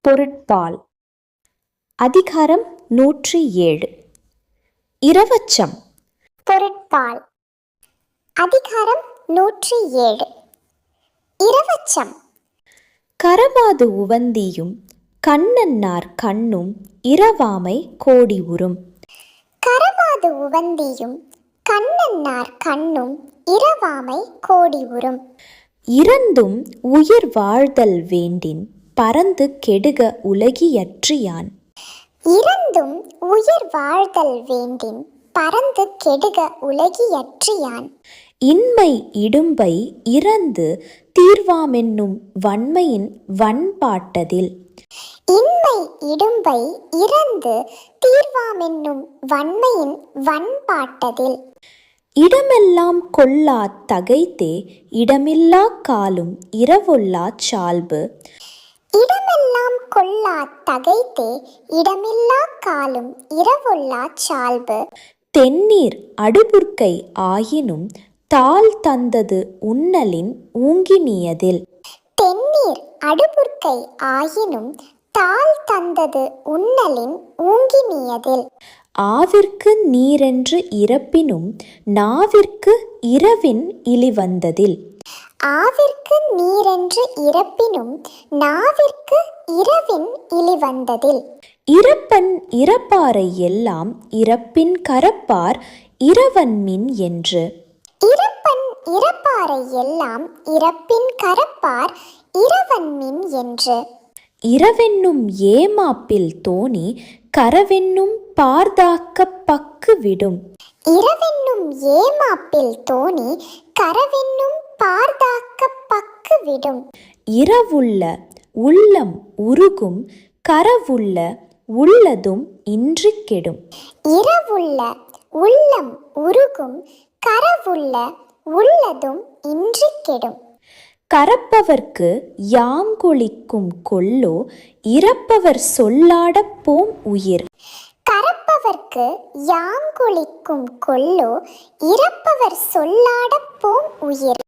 பொருட்பால். அதிகாரம் நூற்றி ஏழு. இரவச்சம். பொருட்பால். அதிகாரம் நூற்றி ஏழு. இரவச்சம். கரவாது உவந்தியும் கண்ணன்னார் கண்ணும் இரவாமை கோடி உறும். கரவாது உவந்தியும் கண்ணன்னார் கண்ணும் இரவாமை கோடி உறும். இறந்தும் உயிர் வாழ்தல் வேண்டின் பறந்து கெடுக உலகியற்றியான். இறந்தும் உயிர் வாழ்தல் வேண்டின் பறந்து கெடுக உலகியற்றியான். இன்மை இடும்பை இறந்து தீர்வாமென்னும் வன்மையின் வன்பாட்டதில் இன்மை இடும்பை இறந்து தீர்வாமென்னும் வன்மையின் வன்பாட்டதில். இடமெல்லாம் கொல்லா தகைத்தே இடமில்லா காலும் இரவொல்லா சால்பு. இடமெல்லாம் கொல்லா தகைத்தே இடமில்லா காலும் இரவொல்லா சால்பு. தென்னீர் அடுபுர்க்கை ஆயினும் தாள் தந்தது உன்னலின் ஊங்கினியதில். தென்னீர் அடுபுர்க்கை ஆயினும் தாள் தந்தது உன்னலின் ஊங்கினியதில். ஆவிற்கு நீரென்று இறப்பினும் நாவிற்கு இரவின் இழிவந்ததில் ஆவிற்கு நீரென்று இறப்பினும் நாவிற்கு இரவின் இழிவந்ததில் இறப்பன் இறப்பாரை எல்லாம் இறப்பின் கரப்பார் இரவன்மின் என்று. இறப்பன் இறப்பாரை எல்லாம் இறப்பின் கரப்பார் இரவன்மின் என்று. இரவென்னும் ஏமாப்பில் தோணி கரவென்னும் பார்தாக்க பக்கு விடும் இரவென்னும் ஏமாப்பில் தோணி கரவென்னும் பார்தாக்க பக்கு விடும் இரவுள்ள உள்ளம் உருகும் கரவுள்ள உள்ளதும் இன்று கெடும் இரவுள்ள உள்ளம் உருகும் கரவுள்ள உள்ளதும் இன்றி கெடும் கரப்பவர்க்கு யாங்கொழிக்கும் கொல்லோ இறப்பவர் சொல்லாடப் போம் உயிர். கரப்பவர்க்கு யாங்குளிக்கும் கொல்லோ இறப்பவர் சொல்லாடப் போம் உயிர்.